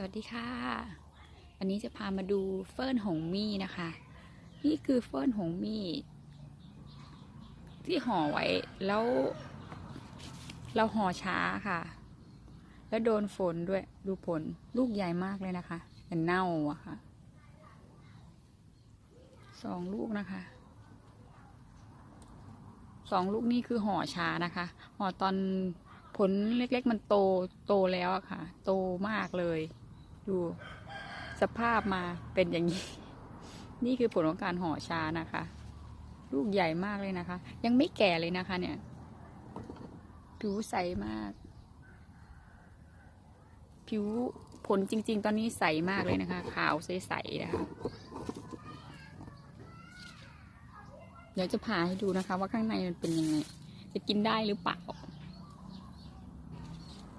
สวัสดีค่ะ วันนี้จะพามาดูเฟิร์นหงมี่นะคะ นี่คือเฟิร์นหงมี่ที่ห่อไว้แล้ว เราห่อช้าค่ะ แล้วโดนฝนด้วยดูผลลูกใหญ่มากเลยนะคะแต่เน่าอะค่ะสองลูกนะคะสองลูกนี่คือห่อช้านะคะ ห่อตอนผลเล็กๆ มันโตโตแล้วอะค่ะ โตมากเลย ดูสภาพมาเป็นอย่างนี้ นี่คือผลของการห่อชานะคะ ลูกใหญ่มากเลยนะคะ ยังไม่แก่เลยนะคะ เนี่ยผิวใสมาก ผิวผลจริง ๆ ตอนนี้ใสมากเลยนะคะ ขาวใสๆนะคะ เดี๋ยวจะพาให้ดูนะคะ ว่าข้างในมันเป็นยังไง จะกินได้หรือเปล่า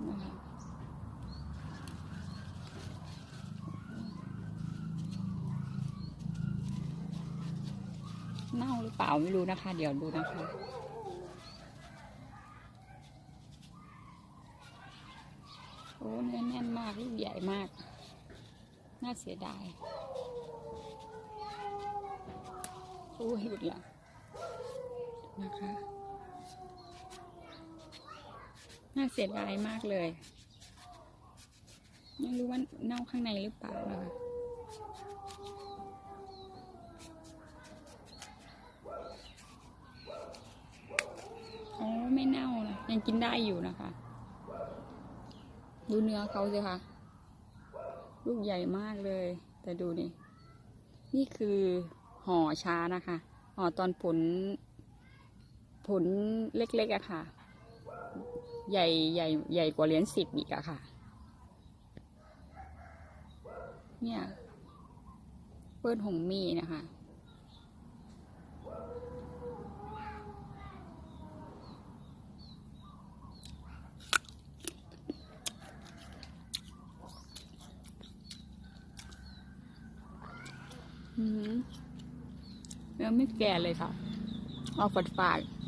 นะคะ เน่าหรือเปล่าไม่รู้นะคะ เดี๋ยวดูนะคะ โอ้เนื้อแน่นมากลูกใหญ่มาก น่าเสียดายโอ้ยหยุดละนะคะ น่าเสียดายมากเลย ไม่รู้ว่าเน่าข้างในหรือเปล่านะคะ อ๋อ ไม่เน่านะ ยังกินได้อยู่นะคะ ดูเนื้อเขาสิคะลูกใหญ่มากเลย แต่ดูนี่ นี่คือห่อช้านะคะห่อตอนผล ผลเล็กๆอะค่ะ ใหญ่ใหญ่ใหญ่กว่าเหรียญสิบอีกอะค่ะ เนี่ยเปิ้ลหงมีนะคะ เนื้อไม่แก่เลยค่ะ ออกฝาดฝาดๆ